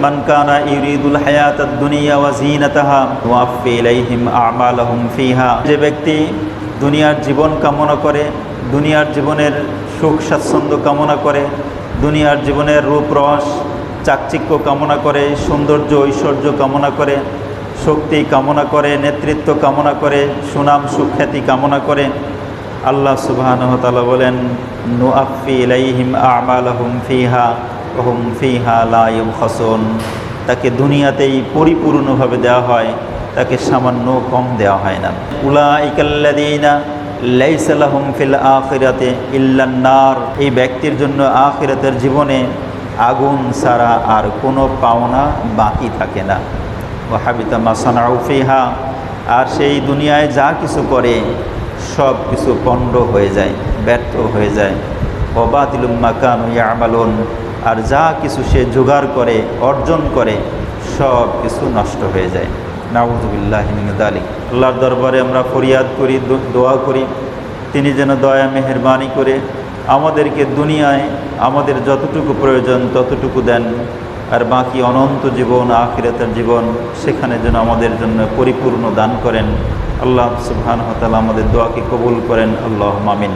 কানা ইউরিদুল হায়াতাদ দুনিয়া ওয়া জিনাতাহা ওয়াফি ইলাইহিম আমালাহুম ফিহা। যে ব্যক্তি দুনিয়ার জীবন কামনা করে, দুনিয়ার জীবনের সুখ স্বাচ্ছন্দ্য কামনা করে, দুনিয়ার জীবনের রূপ, রস, চাকচিক্য কামনা করে, সৌন্দর্য, ঐশ্বর্য কামনা করে, শক্তি কামনা করে, নেতৃত্ব কামনা করে, সুনাম, সুখ্যাতি কামনা করে, আল্লাহ সুবাহানহতালা বলেন নুআফি ইলাইহিম আমালাহুম ফিহা। হুম ফিহা লাইম খসন তাকে দুনিয়াতেই পরিপূর্ণভাবে দেওয়া হয়, তাকে সামান্য কম দেওয়া হয় না। উলা ইকাল্লাদিনা লাইসালাহুম ফিল আখিরাতে ইল্লান্নার এই ব্যক্তির জন্য আখিরাতের জীবনে আগুন ছাড়া আর কোনো পাওনা বাকি থাকে না। ও হাবিতা মাসানাউ আর সেই দুনিয়ায় যা কিছু করে, সব কিছু পণ্ড হয়ে যায়, ব্যর্থ হয়ে যায়। অবাতিলুম মাকান ইয়ামালুন। আর যা কিছু সে জোগাড় করে, অর্জন করে, সব কিছু নষ্ট হয়ে যায়। নাউজুবিল্লাহ আলিক আল্লাহর দরবারে আমরা ফরিয়াদ করি দোয়া করি। তিনি যেন দয়া, মেহরবানি করে আমাদেরকে দুনিয়ায় আমাদের যতটুকু প্রয়োজন ততটুকু দেন, আর বাকি অনন্ত জীবন, আখিরাতের জীবন সেখানে যেন আমাদের জন্য পরিপূর্ণ দান করেন। আল্লাহ সুবহান হতালা আমাদের দোয়াকে কবুল করেন। আল্লাহ মামিন